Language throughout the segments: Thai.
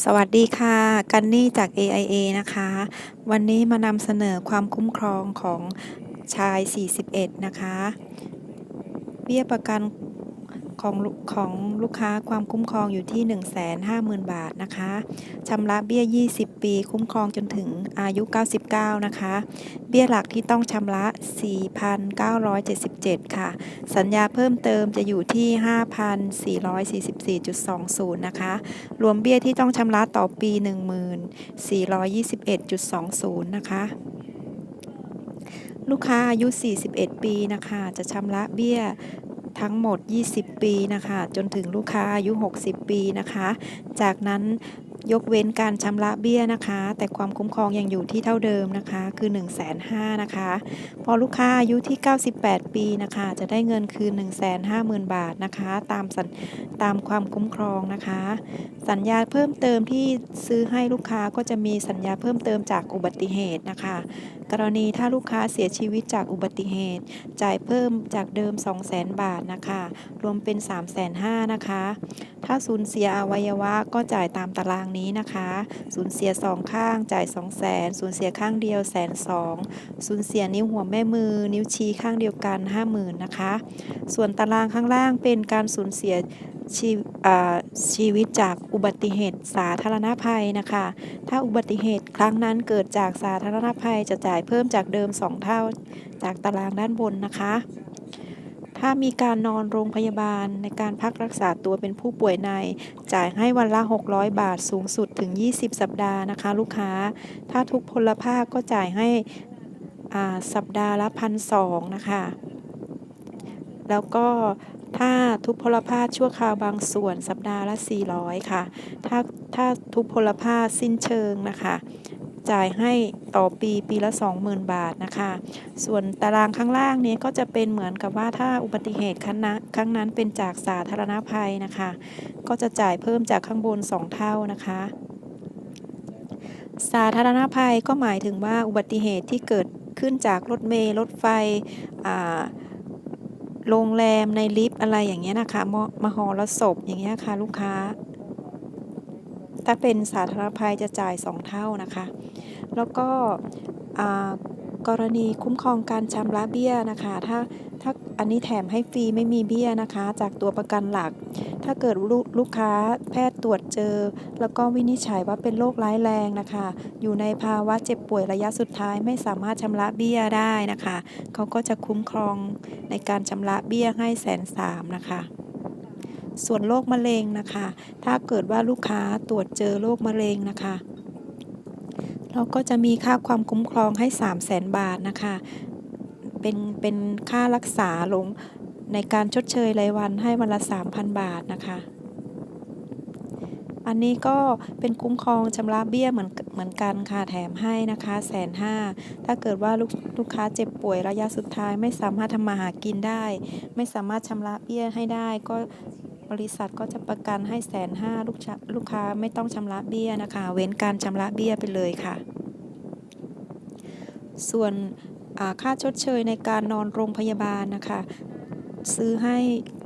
สวัสดีค่ะ กันนี่จาก AIA นะคะ วันนี้มานำเสนอความคุ้มครองของชาย 41 นะคะ เบี้ยประกัน ของของลูกค้าความคุ้มครองอยู่ที่ 150,000 บาทนะคะชำระเบี้ย 20 ปี คุ้มครองจนถึงอายุ 99 นะคะ เบี้ยหลักที่ต้องชำระ 4,977 ค่ะ สัญญาเพิ่มเติมจะอยู่ที่ 5,444.20 นะคะ รวมเบี้ยที่ต้องชำระต่อปี 1421.20 นะคะลูกค้าอายุ 41 ปีนะคะ จะชำระเบี้ย ทั้งหมด 20 ปีนะคะ จนถึงลูกค้าอายุ 60 ปีนะคะ จากนั้นยกเว้นการชำระเบี้ยนะคะ แต่ความคุ้มครองยังอยู่ที่เท่าเดิมนะคะ คือ 1 5 0 0 0 0นะคะ พอลูกค้าอายุที่ 98 ปีนะคะ จะได้เงินคืน 150,000 บาทนะคะ ตามสัญตามความคุ้มครองนะคะ สัญญาเพิ่มเติมที่ซื้อให้ลูกค้าก็จะมีสัญญาเพิ่มเติมจากอุบัติเหตุนะคะ กรณีถ้าลูกค้าเสียชีวิตจากอุบัติเหตุ จ่ายเพิ่มจากเดิม 200,000 บาทนะคะ รวมเป็น 350,000นะคะ ถ้าสูญเสียอวัยวะก็จ่ายตามตารางนี้นะคะ สูญเสียสองข้างจ่าย 200,000สูญเสียข้างเดียวแสนสองสูญเสียนิ้วหัวแม่มือ นิ้วชี้ข้างเดียวกัน 50,000นะคะ ส่วนตารางข้างล่างเป็นการสูญเสีย ชีชีวิตจากอุบัติเหตุสาธารณภัยนะคะ ถ้าอุบัติเหตุครั้งนั้นเกิดจากสาธารณภัยจะจ่ายเพิ่มจากเดิม 2 เท่าจากตารางด้านบนนะคะ ถ้ามีการนอนโรงพยาบาลในการพักรักษาตัวเป็นผู้ป่วยใน จ่ายให้วันละ 600 บาทสูงสุดถึง 20 สัปดาห์นะคะ ลูกค้า ถ้าทุกพลภาคก็จ่ายให้สัปดาห์ละพันสองนะคะ แล้วก็ ถ้าทุกพลภาคชั่วคราวบางส่วนสัปดาห์ละ 400 ค่ะ ถ้าถ้าทุกพลภาคสิ้นเชิงนะคะ จ่ายให้ต่อปีปีละ 20,000 บาทนะคะ ส่วนตารางข้างล่างนี้ก็จะเป็นเหมือนกับว่าถ้าอุบัติเหตุครั้งนั้นครั้งนั้นเป็นจากสาธารณภัยนะคะ ก็จะจ่ายเพิ่มจากข้างบน 2 เท่านะคะสาธารณภัยก็หมายถึงว่าอุบัติเหตุที่เกิดขึ้นจากรถเมล์รถไฟอ่า โรงแรมในลิฟต์อะไรอย่างเงี้ยนะคะมมหรสพอย่างเงี้ยค่ะลูกค้า ถ้าเป็นสาธารณภัยจะจ่าย 2 เท่านะคะ แล้วก็ กรณีคุ้มครองการชำระเบี้ยนะคะ ถ้าถ้าอันนี้แถมให้ฟรีไม่มีเบี้ยนะคะ จากตัวประกันหลัก ถ้าเกิดลลูกค้าแพทย์ตรวจเจอ แล้วก็วินิจฉัยว่าเป็นโรคร้ายแรงนะคะ อยู่ในภาวะเจ็บป่วยระยะสุดท้ายไม่สามารถชำระเบี้ยได้นะคะเขาก็จะคุ้มครองในการชำระเบี้ยให้แสนสามนะคะส่วนโรคมะเร็งนะคะ ถ้าเกิดว่าลูกค้าตรวจเจอโรคมะเร็งนะคะ เราก็จะมีค่าความคุ้มครองให้ 3 0 0แสนบาทนะคะ เป็นเป็นค่ารักษาลงในการชดเชยรายวันให้วันละ 3,000 บาทนะคะ อันนี้ก็เป็นคุ้มครองชำระเบี้ยเหมือนเหมือนกันค่ะแถมให้นะคะแสนห้าถ้าเกิดว่าลูกลูกค้าเจ็บป่วยระยะสุดท้ายไม่สามารถทำมาหากินได้ ไม่สามารถชำระเบี้ยให้ได้ก็ บริษัทก็จะประกันให้แสนห้าลูกลูกค้าไม่ต้องชำระเบี้ยนะคะ เว้นการชำระเบี้ยไปเลยค่ะ ส่วนค่าชดเชยในการนอนโรงพยาบาลนะคะ ซื้อให้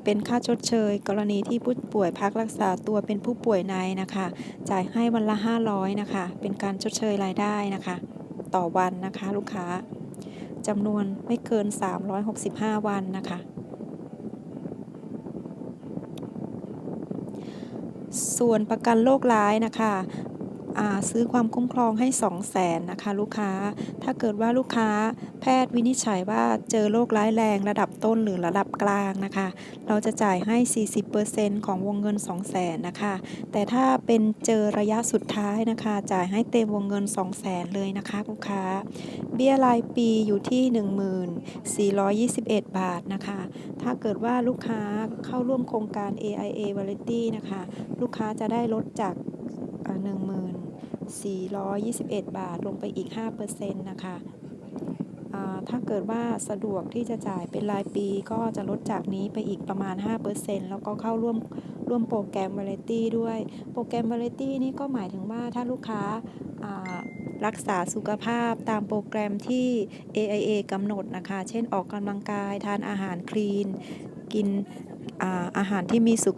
เป็นค่าชดเชย กรณีที่ผู้ป่วยพักรักษาตัวเป็นผู้ป่วยในนะคะ จ่ายให้วันละ 500นะคะ เป็นการชดเชยรายได้นะคะ ต่อวันนะคะลูกค้าจำนวนไม่เกิน 365 วันนะคะ ส่วนประกันโรคร้ายนะคะ ซื้อความคุ้มครองให้ 2 0 0แสนนะคะ ลูกค้า ถ้าเกิดว่าลูกค้าแพทย์วินิจฉัยว่าเจอโรคร้ายแรงระดับต้นหรือระดับกลางนะคะ เราจะจ่ายให้ 40%ของวงเงิน 2 0 0แสนนะคะ แต่ถ้าเป็นเจอระยะสุดท้ายนะคะ จ่ายให้เต็มวงเงิน 2 0 0แสนเลยนะคะลูกค้า เบี้ยรายปีอยู่ที่ 1421 บาทนะคะ ถ้าเกิดว่าลูกค้าเข้าร่วมโครงการ AIA Variety นะคะ ลูกค้าจะได้ลดจาก 421 บาทลงไปอีก 5%นะคะถ้าเกิดว่าสะดวกที่จะจ่ายเป็นรายปีก็จะลดจากนี้ไปอีกประมาณ 5%แล้วก็เข้าร่วมร่วมโปรแกรม Variety ด้วย โปรแกรม Variety นี่ก็หมายถึงว่าถ้าลูกค้ารักษาสุขภาพตามโปรแกรมที่ AIA กำหนดนะคะ เช่นออกกำลังกาย ทานอาหารคลีน กินอาอาหารที่มีสุข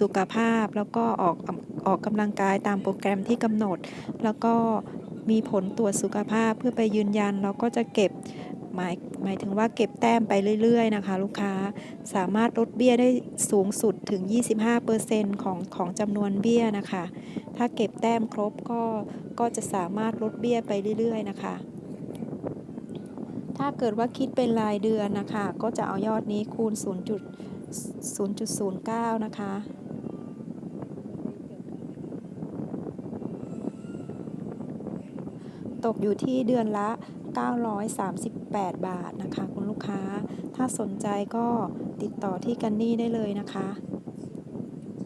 สุขภาพ แล้วก็ออก ออกกำลังกายตามโปรแกรมที่กำหนด แล้วก็มีผลตรวจสุขภาพเพื่อไปยืนยันเราก็จะเก็บหมายหมายถึงว่าเก็บแต้มไปเรื่อยๆ นะคะ ลูกค้าสามารถลดเบี้ยได้สูงสุดถึง 25%ของของจำนวนเบี้ยนะคะ ถ้าเก็บแต้มครบก็ก็จะสามารถลดเบี้ยไปเรื่อยๆ นะคะ ถ้าเกิดว่าคิดเป็นรายเดือนนะคะ ก็จะเอายอดนี้คูณ 0.0.09 นะคะ ตกอยู่ที่เดือนละ 938 บาทนะคะ คุณลูกค้า ถ้าสนใจก็ติดต่อที่กันนี่ได้เลยนะคะ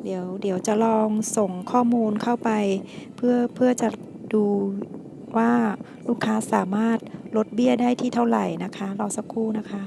เดี๋ยวเดี๋ยวจะลองส่งข้อมูลเข้าไป เพื่อเพื่อจะดูว่าลูกค้าสามารถลดเบี้ยได้ที่เท่าไหร่นะคะ รอสักครู่นะคะ